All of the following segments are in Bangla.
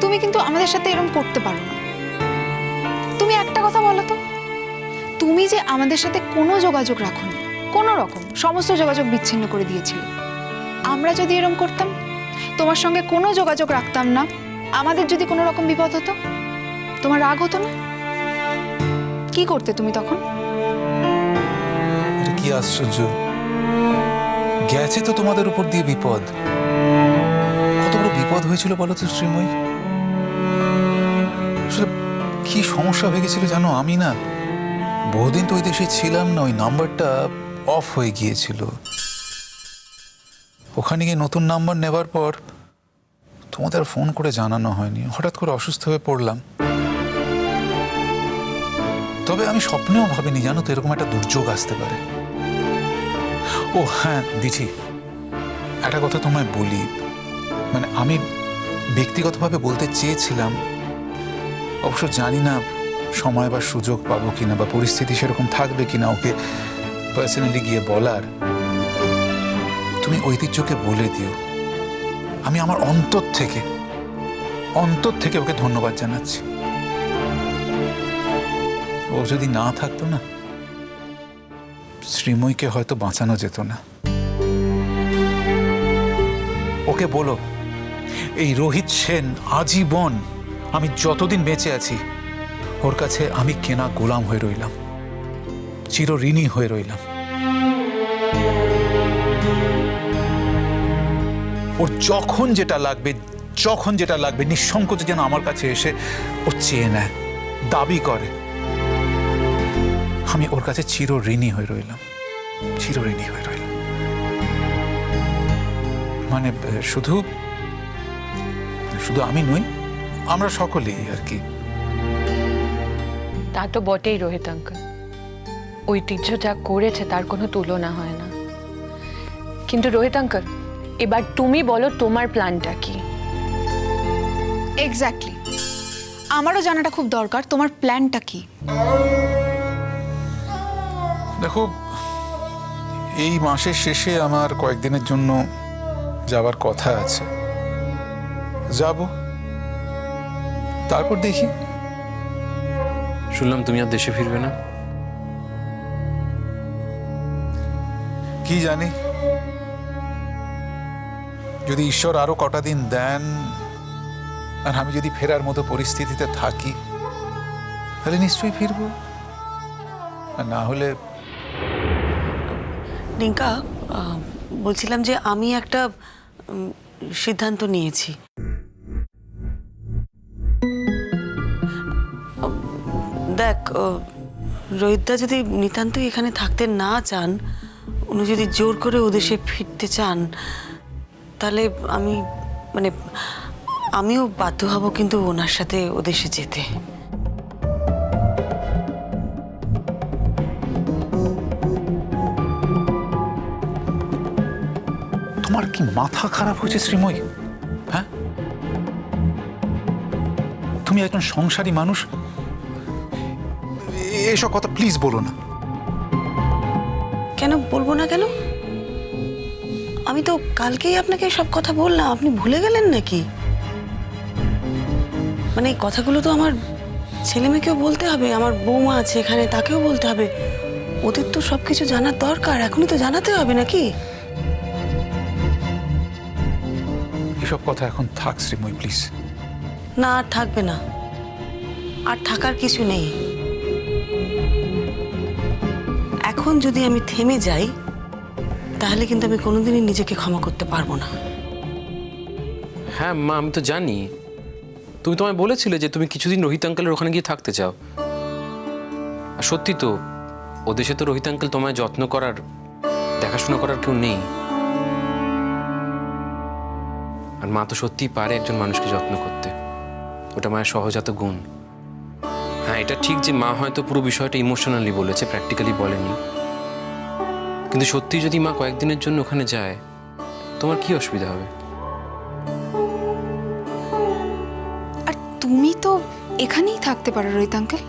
তুমি কিন্তু আমাদের সাথে এরকম করতে পারো না। তুমি একটা কথা বলো তো। তুমি যে আমাদের সাথে কোনো যোগাযোগ রাখোনি কোনো রকম, সমস্ত যোগাযোগ বিচ্ছিন্ন করে দিয়েছিলে। আমরা যদি এরকম করতাম, তোমার সঙ্গে কোনো যোগাযোগ রাখতাম না, আমাদের যদি কোনো রকম বিপদ হতো, তোমার রাগ হতো না? কি করতে তুমি তখন? কি আশ্চর্য। গেছে তো তোমাদের উপর দিয়ে বিপদ। কত বড় বিপদ হয়েছিল বলো তো, শ্রীময়ী? কি সমস্যা হয়ে গেছিল জানো? আমি না বহুদিন তো ওই দেশে ছিলাম না, ওই নাম্বারটা অফ হয়ে গিয়েছিল। ওখানে গিয়ে নতুন নাম্বার নেবার পর তোমাদের ফোন করে জানানো হয়নি। হঠাৎ করে অসুস্থ হয়ে পড়লাম। তবে আমি স্বপ্নেও ভাবিনি জানো তো এরকম একটা দুর্যোগ আসতে পারে। ও হ্যাঁ দিঠি একটা কথা তোমায় বলি। মানে আমি ব্যক্তিগতভাবে বলতে চেয়েছিলাম অবশ্য জানি না সময় বা সুযোগ পাবো কিনা বা পরিস্থিতি সেরকম থাকবে কিনা ওকে পার্সোনালি গিয়ে বলার। তুমি ঐতিহ্যকে বলে দিও। আমি আমার অন্তর থেকে অন্তর থেকে ওকে ধন্যবাদ জানাচ্ছি। ও যদি না থাকতো না, শ্রীময়ীকে হয়তো বাঁচানো যেত না। ওকে বলো, এই রোহিত সেন আজীবন আমি যতদিন বেঁচে আছি, ওর কাছে আমি কেনা গোলাম হয়ে রইলাম। চির ঋণী হয়ে রইলাম। ওর যখন যেটা লাগবে, যখন যেটা লাগবে, নিঃসংকোচে যেন আমার কাছে এসে ও চেয়ে নেয়, দাবি করে। আমি ওর কাছে চির ঋণী হয়ে রইলাম। চির ঋণী হয়ে রইলাম। মানে শুধু শুধু আমি নই আমরা সকলেই আর কি। তা তো বটেই রোহিত আঙ্কেল। ঐতিহ্য যা করেছে তার কোনো তুলনা হয় না। কিন্তু রোহিত আঙ্কেল এবার তুমি বলো তোমার প্ল্যানটা কি? এক্স্যাক্টলি আমারও জানাটা খুব দরকার তোমার প্ল্যানটা কি? দেখো এই মাসের শেষে আমার কয়েকদিনের জন্য যাবার কথা আছে। যাব। তারপর দেখি। শুনলাম তুমি আর দেশে ফিরবে না। কি জানি? যদি ঈশ্বর আরও কটা দিন দেন আর আমি যদি ফেরার মতো পরিস্থিতিতে থাকি তাহলে নিশ্চয়ই ফিরবো। আর না হলে রিঙ্কা বলছিলাম যে আমি একটা সিদ্ধান্ত নিয়েছি। দেখ রোহিতদা যদি নিতান্তই এখানে থাকতে না চান, উনি যদি জোর করে ওদেশে ফিরতে চান, তাহলে আমি মানে আমিও বাধ্য হব কিন্তু ওনার সাথে ওদেশে যেতে। তোমার কি মাথা খারাপ হয়েছে, শ্রীময়ী? হ্যাঁ? তুমি একজন সংসারী মানুষ এসব কথা প্লিজ বলো না। কেন বলব না কেন? আমি তো কালকেই আপনাকে সব কথা বললাম আপনি ভুলে গেলেন নাকি? মানে এই কথাগুলো তো আমার ছেলে মেয়েকেও বলতে হবে আমার বৌমা আছে এখানে তাকেও বলতে হবে। ওদের তো সব কিছু জানার দরকার এখনই তো জানাতে হবে নাকি? এসব কথা এখন থাক শ্রীময় প্লিজ না আর থাকবে না। আর থাকার কিছু নেই। এখন যদি আমি থেমে যাই, তাহলে কিন্তু আমি কোনোদিনই নিজেকে ক্ষমা করতে পারব না। হ্যাঁ মা, আমি তো জানি। তুমি তোমায় বলেছিলে যে তুমি কিছুদিন রোহিত আঙ্কেলের ওখানে গিয়ে থাকতে চাও। আর সত্যি তো, ও দেশে তো রোহিত আঙ্কেল তোমায় যত্ন করার, দেখাশোনা করার কেউ নেই। আর মা তো সত্যিই পারে একজন মানুষকে যত্ন করতে। ওটা মায়ের সহজাত গুণ। হ্যাঁ এটা ঠিক যে মা হয়তো পুরো বিষয়টা ইমোশনালি বলেছে প্র্যাকটিক্যালি বলেনি। কিন্তু সত্যি যদি মা কয়েকদিনের জন্য ওখানে যায় তোমার কি অসুবিধা হবে? আর তুমি তো এখানেই থাকতে পারো রোহিত আঙ্কেল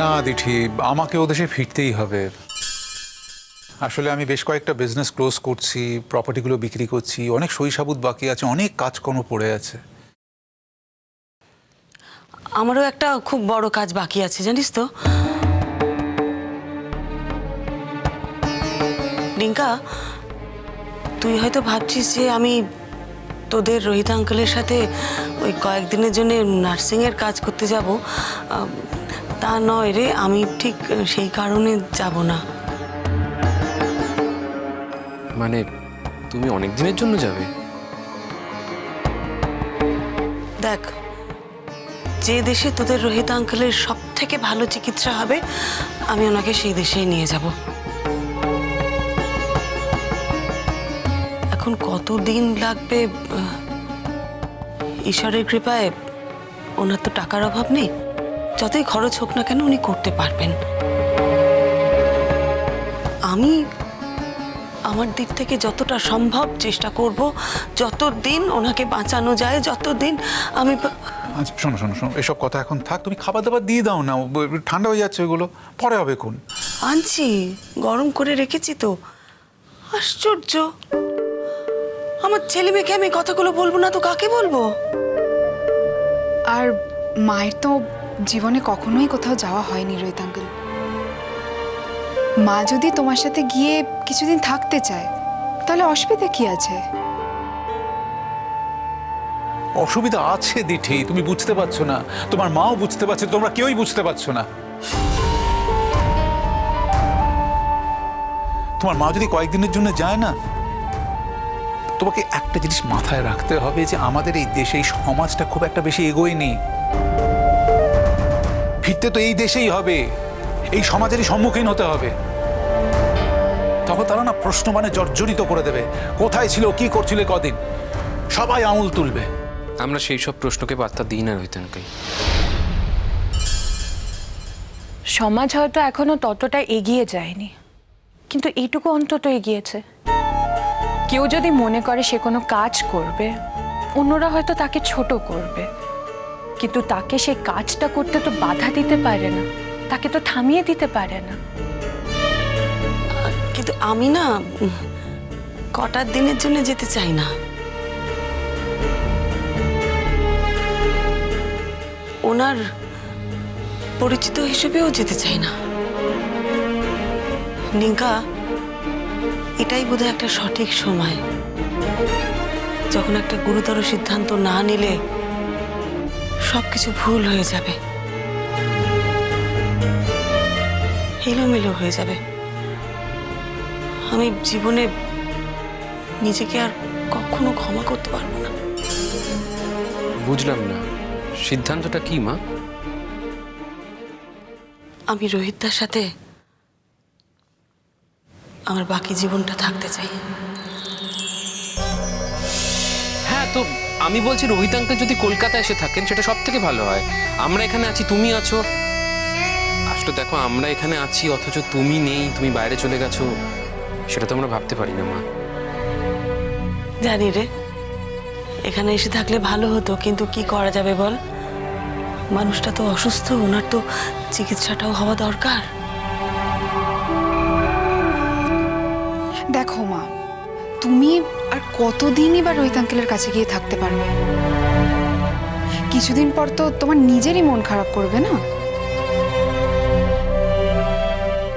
না দিঠি আমাকে ও দেশে ফিরতেই হবে। আসলে আমি বেশ কয়েকটা বিজনেস ক্লোজ করছি প্রপার্টিগুলো বিক্রি করছি অনেক সইসাবুত বাকি আছে অনেক কাজকর্ম পড়ে আছে। আমারও একটা খুব বড় কাজ বাকি আছে জানিস তো? রিঙ্কা তুই হয়তো ভাবছিস যে আমি তোদের রোহিত আঙ্কেলের সাথে ওই কয়েকদিনের জন্য নার্সিংয়ের কাজ করতে যাব। তা নয় রে আমি ঠিক সেই কারণে যাব না। মানে তুমি অনেক দিনের জন্য যাবে? দেখ যে দেশে তোদের রোহিত আঙ্কেলের সব থেকে ভালো চিকিৎসা হবে, আমি ওনাকে সেই দেশেই নিয়ে যাব। এখন কত দিন লাগবে ঈশ্বরের কৃপায়? ওনার তো টাকার অভাব নেই। যতই খরচ হোক না কেন উনি করতে পারবেন। আমি আমার দিক থেকে যতটা সম্ভব চেষ্টা করব, যতদিন ওনাকে বাঁচানো যায়, যতদিন আমি বা- আচ্ছা শোনো শোনো শোনো এসব কথা এখন থাক তুমি খাবার দাবার দিয়ে দাও না ও- ঠান্ডা হয়ে যাচ্ছে ওগুলো পরে হবে কোন আনছি গরম করে রেখেছি তো আশ্চর্য। আমার ছেলে মেয়েকে আমি কথাগুলো বলব না তো কাকে বলব? আর মায়ের তো জীবনে কখনোই কোথাও যাওয়া হয়নি রোহিত আঙ্কেল মা যদি তোমার সাথে গিয়ে কিছুদিন থাকতে চায় তাহলে অসুবিধা কি আছে? অসুবিধা আছে, দিঠি। তুমি বুঝতে পারছ না। তোমার মাও বুঝতে পারছে, তোমরা কেউই বুঝতে পারছ না। তোমার মা যদি কয়েকদিনের জন্য যায় না, তোমাকে একটা জিনিস মাথায় রাখতে হবে যে আমাদের এই দেশে, এই সমাজটা খুব একটা বেশি এগোয়নি ফিরতে তো এই দেশেই হবে। এই সমাজেরই সম্মুখীন হতে হবে। তখন তারা না প্রশ্ন মানে জর্জরিত করে দেবে। কোথায় ছিল, কি করছিল কদিন? সবাই আঙুল তুলবে। আমরা সেই সব প্রশ্নকে পাত্তা দিই না রোহিত আঙ্কেল সমাজ হয়তো এখনও ততটা এগিয়ে যায়নি কিন্তু এইটুকু অন্তত এগিয়েছে। কেউ যদি মনে করে সে কোনো কাজ করবে অন্যরা হয়তো তাকে ছোট করবে কিন্তু তাকে সেই কাজটা করতে তো বাধা দিতে পারে না তাকে তো থামিয়ে দিতে পারে না। কিন্তু আমি না কটার দিনের জন্য যেতে চাই না। ওনার পরিচিত হিসেবেও যেতে চাই না। নিঙ্কা এটাই বোধহয় একটা সঠিক সময়। যখন একটা গুরুতর সিদ্ধান্ত না নিলে সবকিছু ভুল হয়ে যাবে। এলোমেলো হয়ে যাবে। আমি জীবনে নিজেকে আর কখনো ক্ষমা করতে পারব না। বুঝলাম না। সিদ্ধান্তটা কি মা? আমি রোহিতদার সাথে আমার বাকি জীবনটা থাকতে চাই। হ্যাঁ তো আমি বলছি রোহিত আঙ্কেল যদি কলকাতায় এসে থাকেন সেটা সব থেকে ভালো হয়। আমরা এখানে আছি তুমি আছো। আসলে দেখো আমরা এখানে আছি অথচ তুমি নেই তুমি বাইরে চলে গেছো। সেটা তো আমরা ভাবতে পারি না মা। জানি রে এখানে এসে থাকলে ভালো হতো কিন্তু কি করা যাবে বল? মানুষটা তো অসুস্থ ওনার তো চিকিৎসাটাও হওয়া দরকার। দেখো মা তুমি আর কতদিনই বা রোহিত আঙ্কেলের কাছে গিয়ে থাকতে পারবে? কিছুদিন পর তো তোমার নিজেরই মন খারাপ করবে না?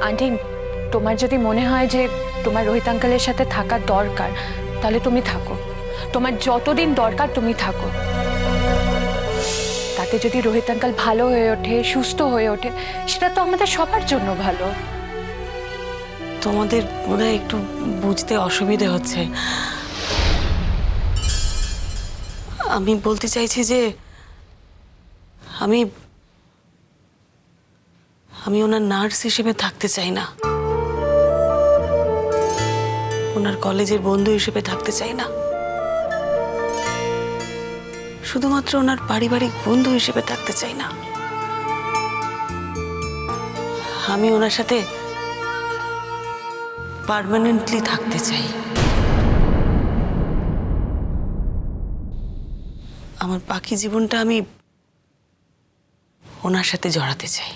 আন্টি তোমার যদি মনে হয় যে তোমার রোহিত আঙ্কেলের সাথে থাকা দরকার তাহলে তুমি থাকো। তোমার যতদিন দরকার তুমি থাকো। তাতে যদি রোহিত আঙ্কাল ভালো হয়ে ওঠে, সুস্থ হয়ে ওঠে, সেটা তো আমাদের সবার জন্য ভালো। তোমাদের বোধহয় একটু বুঝতে অসুবিধে হচ্ছে? আমি বলতে চাইছি যে, আমি আমি ওনার নার্স হিসেবে থাকতে চাই না। ওনার কলেজের বন্ধু হিসেবে থাকতে চাই না। শুধুমাত্র ওনার পারিবারিক বন্ধু হিসেবে থাকতে চাই না। আমি ওনার সাথে পারমানেন্টলি থাকতে চাই। আমার বাকি জীবনটা আমি ওনার সাথে জড়াতে চাই।